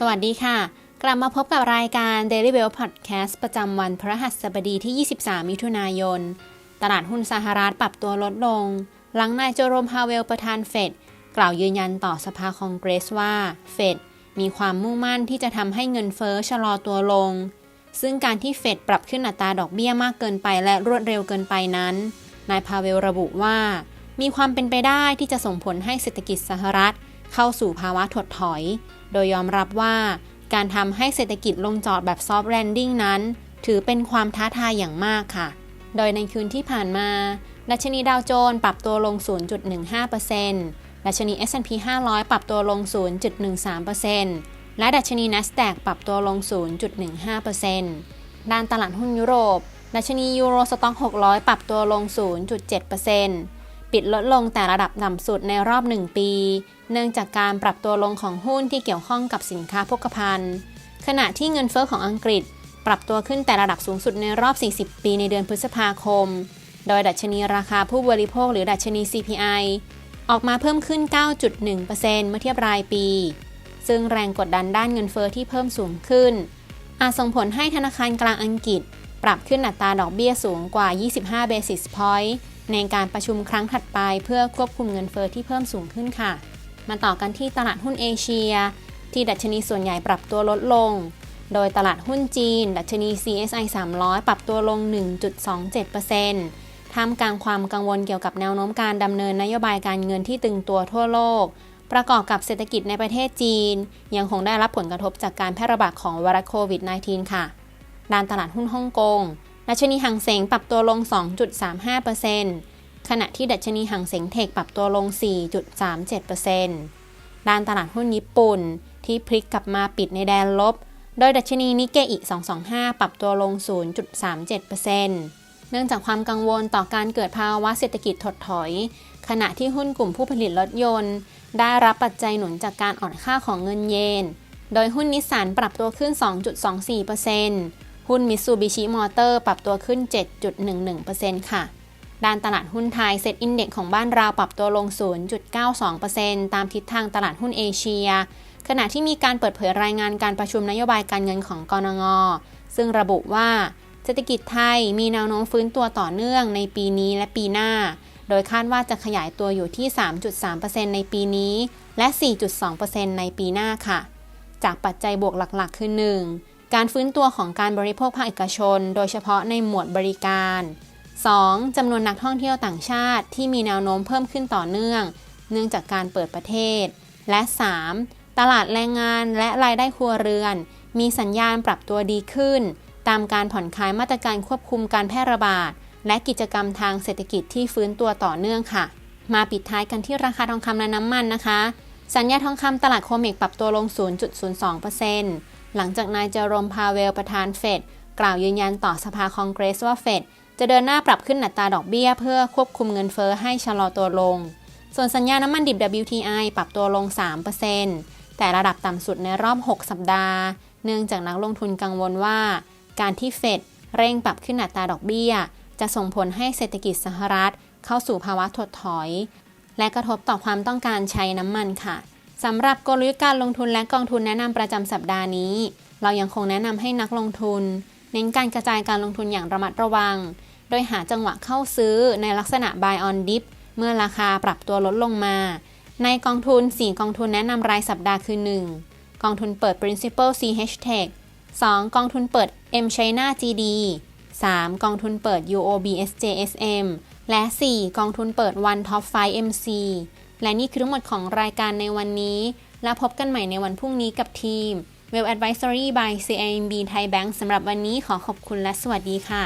สวัสดีค่ะ กลับมาพบกับรายการ Daily Well Podcast ประจำวันพฤหัสบดีที่ 23 มิถุนายน ตลาดหุ้นสหรัฐปรับตัวลดลง หลังนายโจโรมพาเวลประธานเฟดกล่าวยืนยันต่อสภาคองเกรสว่าเฟดมีความมุ่งมั่นที่จะทำให้เงินเฟ้อชะลอตัวลง ซึ่งการที่เฟดปรับขึ้นอัตราดอกเบี้ยมากเกินไปและรวดเร็วเกินไปนั้น นายพาเวลระบุว่า มีความเป็นไปได้ที่จะส่งผลให้เศรษฐกิจสหรัฐ เข้าสู่ภาวะถดถอย โดยยอมรับว่าการทำให้เศรษฐกิจลงจอดแบบซอฟต์แลนดิ้งนั้น ถือเป็นความท้าทายอย่างมากค่ะ โดยในคืนที่ผ่านมาดัชนีดาวโจนส์ปรับตัวลง 0.15%ดัชนี S&P 500 ปรับตัวลง 0.13%และดัชนี NASDAQ ปรับตัวลง 0.15%ด้านตลาดหุ้นยุโรป ดัชนียูโรสต็อก 600 ปรับตัวลง 0.7% ปิดลดลงแต่ระดับต่ำสุดในรอบ 1 ปี เนื่องจากการปรับตัวลงของหุ้นที่เกี่ยวข้องกับสินค้าโภคภัณฑ์ ขณะที่เงินเฟอ้อของอังกฤษ ปรับตัวขึ้นแต่ระดับสูงสุดในรอบ 40 ปีในเดือนพฤษภาคม โดยดัชนีราคาผู้บริโภคหรือดัชนี CPI ออกมาเพิ่มขึ้น 9.1%เมื่อเทียบรายปี ซึ่งแรงกดดันด้านเงินเฟอ้อที่เพิ่มสูงขึ้น อาจส่งผลให้ธนาคารกลางอังกฤษ ปรับขึ้นอัตราดอกเบี้ยสูงกว่า 25 basis point ในการประชุมครั้งถัดไปเพื่อควบคุมเงินเฟอ้อที่เพิ่มสูงขึ้นค่ะ มาต่อกันที่ตลาดหุ้นเอเชีย ที่ดัชนีส่วนใหญ่ปรับตัวลดลง โดยตลาดหุ้นจีน ดัชนี CSI 300 ปรับตัวลง 1.27%ท่ามกลางความกังวลเกี่ยวกับแนวโน้มการดำเนินนโยบายการเงินที่ตึงตัวทั่วโลก ประกอบกับเศรษฐกิจในประเทศจีน ยังคงได้รับผลกระทบจากการแพร่ระบาดของไวรัสโควิด -19 ค่ะ ด้านตลาดหุ้นฮ่องกงดัชนีหังเสงปรับตัวลง 2.35%ขณะที่ดัชนีหังเสงเทคปรับตัวลง 4.37%ด้านตลาดหุ้นญี่ปุ่นที่พลิกกลับมาปิดในแดนลบ โดยดัชนีนิเกอิ 225 ปรับตัวลง 0.37%เนื่องจากความกังวลต่อการเกิดภาวะเศรษฐกิจถดถอย ขณะที่หุ้นกลุ่มผู้ผลิตรถยนต์ ได้รับปัจจัยหนุนจากการอ่อนค่าของเงินเยน โดยหุ้นนิสสันปรับตัวขึ้น 2.24% หุ้นมิตซูบิชิมอเตอร์ปรับตัวขึ้น 7.11%ค่ะ ด้านตลาดหุ้นไทยเซ็ตอินเด็กของบ้านเราปรับตัวลง 0.92%ตามทิศทางตลาดหุ้นเอเชีย ขณะที่มีการเปิดเผยรายงานการประชุมนโยบายการเงินของกรงงซึ่งระบุว่าเศรษฐกิจไทยมีแนวโน้มฟื้นตัวต่อเนื่องในปีนี้และปีหน้า โดยคาดว่าจะขยายตัวอยู่ที่ 3.3%ในปีนี้ และ 4.2%ในปีหน้าค่ะ จากปัจจัยบวกหลักๆ คือ 1. การฟื้นตัวของการบริโภคภาคเอกชน โดยเฉพาะในหมวดบริการ 2. จำนวนนักท่องเที่ยวต่างชาติที่มีแนวโน้มเพิ่มขึ้นต่อเนื่อง เนื่องจากการเปิดประเทศ และ 3. ตลาดแรงงานและรายได้ครัวเรือน มีสัญญาณปรับตัวดีขึ้น ตามการผ่อนคลายมาตรการควบคุมการแพร่ระบาด และกิจกรรมทางเศรษฐกิจที่ฟื้นตัวต่อเนื่องค่ะ มาปิดท้ายกันที่ราคาทองคำและน้ำมันนะคะ สัญญาทองคำตลาดโคเมกปรับตัวลง 0.02% หลังจากนายเจอโรมพาเวลประธานเฟดกล่าวยืนยันต่อสภาคองเกรสว่าเฟดจะเดินหน้าปรับขึ้นอัตราดอกเบี้ย เพื่อควบคุมเงินเฟอ้อให้ชะลอตัวลง ส่วนสัญญาน้ำมันดิบ WTI ปรับตัวลง 3%แต่ระดับต่ำสุดในรอบ 6 สัปดาห์ เนื่องจากนักลงทุนกังวลว่า การที่เฟดเร่งปรับขึ้นอัตราดอกเบี้ย จะส่งผลให้เศรษฐกิจสหรัฐ เข้าสู่ภาวะถดถอย และกระทบต่อความต้องการใช้น้ำมันค่ะ สำหรับกลยุทธ์การลงทุนและกองทุนแนะนำประจำสัปดาห์นี้ เรายังคงแนะนำให้นักลงทุน เน้นการกระจายการลงทุนอย่างระมัดระวัง โดยหาจังหวะเข้าซื้อในลักษณะ buy on dip เมื่อราคาปรับตัวลดลงมา ในกองทุน 4 กองทุนแนะนำรายสัปดาห์คือ 1. กองทุนเปิด principal CH Tech 2. กองทุนเปิด M China GD 3. กองทุนเปิด UOB SJSM และ 4. กองทุนเปิด One Top 5 MC และนี่คือทั้งหมดของรายการในวันนี้ แล้วพบกันใหม่ในวันพรุ่งนี้กับทีม Well Advisory by CIMB Thai Bank สำหรับวันนี้ขอขอบคุณและสวัสดีค่ะ